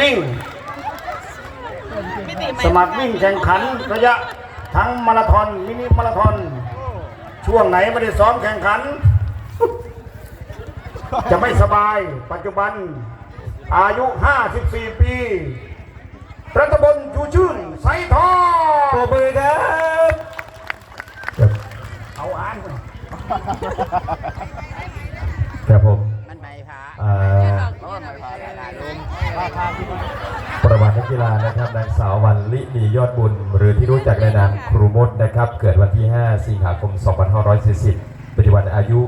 วิ่ง สมัครวิ่งแข่งขันระยะทั้งมาราธอนมินิมาราธอนช่วงไหนไม่ได้ซ้อมแข่งขัน จะไม่สบายปัจจุบัน อายุ 54 ปีรัตบลชูชื่นไซทองปรบมือครับเอาอ่านไปครับผมมันใบพา ประวัตินักกีฬานะครับนางสาววันลิมียอดบุญ หรือที่รู้จักในนามครูมดนะครับ เกิดวันที่ 5 สิงหาคม 2540ปัจจุบันอายุ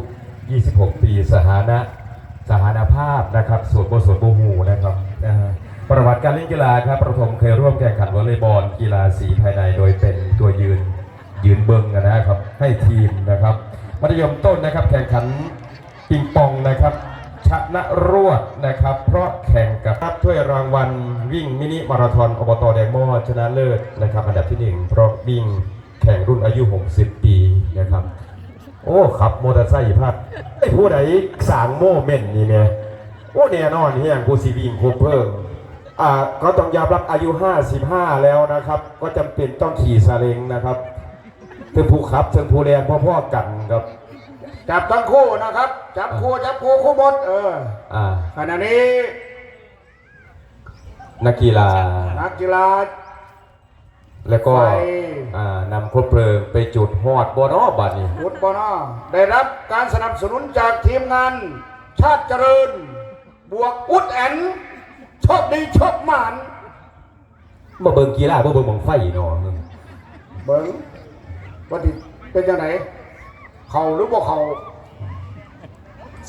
26 ปีสถานะสถานภาพนะครับส่วนโบส่วนโบหูนะครับประวัติการเล่นกีฬาครับประถมเคยร่วมแข่งขันวอลเลย์บอลกีฬาสีภายในโดยเป็นตัวยืนยืนเบิงนะครับให้ทีมนะครับมัธยมต้นนะครับแข่งขันปิงปองนะครับ ชนะรวดนะครับ เพราะแข่งกับถ้วยรางวัลวิ่งมินิมาราธอนอบตแดงมอชนะเลิศนะครับ อันดับที่หนึ่งเพราะวิ่งแข่งรุ่นอายุ 60 ปีนะครับ โอ้ขับมอเตอร์ไซค์พัดไอ้ผู้ใดสางโมเมนต์นี่เนี่ยโอ้แน่นอนเฮียงกูสีวิ่งคูเพิ่มอ่าก็ต้องยอมรับอายุ 55 แล้วนะครับ ก็จำเป็นต้องขี่ซาเล้งนะครับถึงผู้ขับถึงผู้แรงพ่อๆกันครับ จับทั้งคู่นะครับ จับคู่จับคู่คู่หมดเอออ่าขณะนี้ นักกีฬา นักกีฬา แล้วก็ไปอ่านำคบเพลิงไปจุดฮอดบอนอบัดนี้ฟุตบอลได้รับการสนับสนุนจากทีมงาน ชาติเจริญ บวกอุดแอนโชคดีโชคหมานมาเบิ่งกีฬาบ่เบิ่งบังไฟเนาะเบิ้งว่าที่เป็นยังไง เขาหรือบ่เขา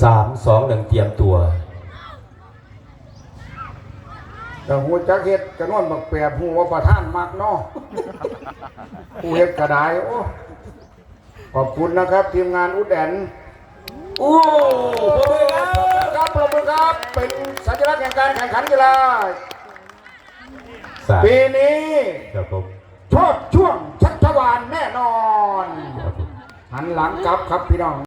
สามสองหนึ่งเตรียมตัวแต่หัวจักเฮ็ดจะนวนบักเปียบหัวประท่านมากเนาะผู้เฮ็ดกระไดโอ้ขอบคุณนะครับ ทีมงานอุดแอนโอ้ปรบมือครับครับปรบมือครับ เป็นสัญลักษณ์แห่งการแข่งขันกีฬาสามปีนี้ครับผมชอบช่วงชัชวานแน่นอนครับผม หันหลังกลับครับพี่น้อง